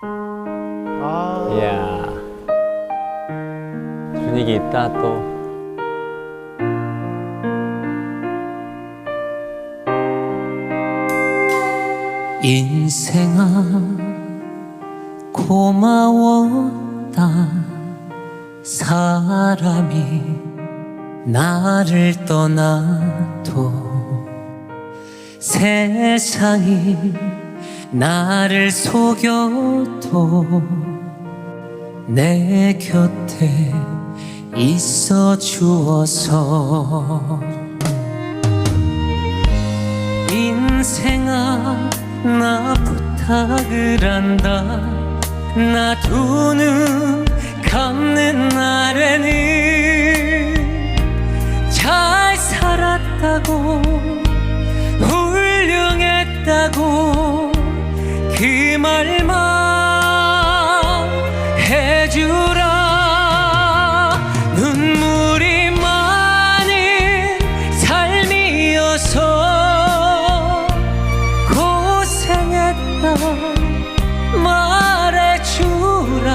아, 이야. 분위기 있다, 또. 인생아 고마웠다 사람이 나를 떠나도 세상이 나를 속여도 내 곁에 있어 주어서 인생아 나 부탁을 한다. 나 두 눈 감는 날에는 말만 해주라. 눈물이 많은 삶이어서 고생했다 말해주라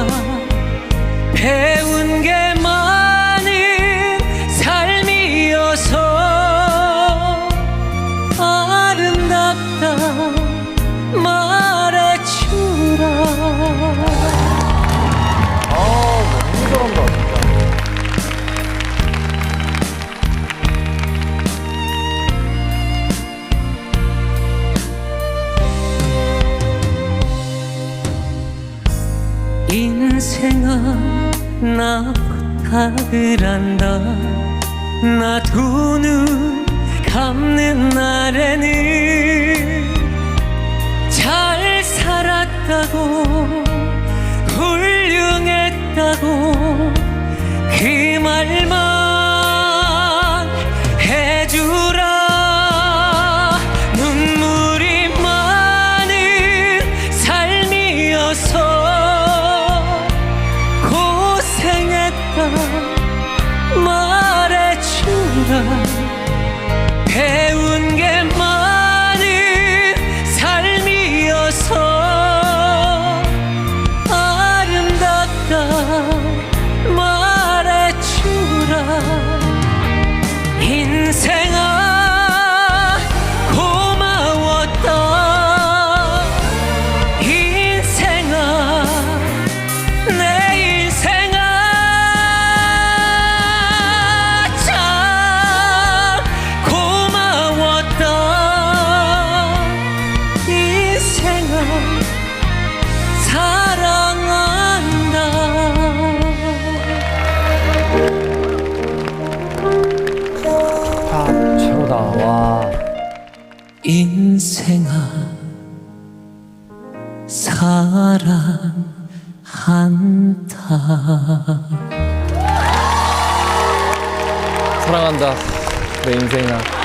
인생아 나 부탁을 한다. 나 두 눈 감는 날에는 잘 살았다고 훌륭했다고 그 말만 말 인생아 사랑한다 아, 최고다, 와. 인생아 사랑한다 사랑한다, 내 인생아.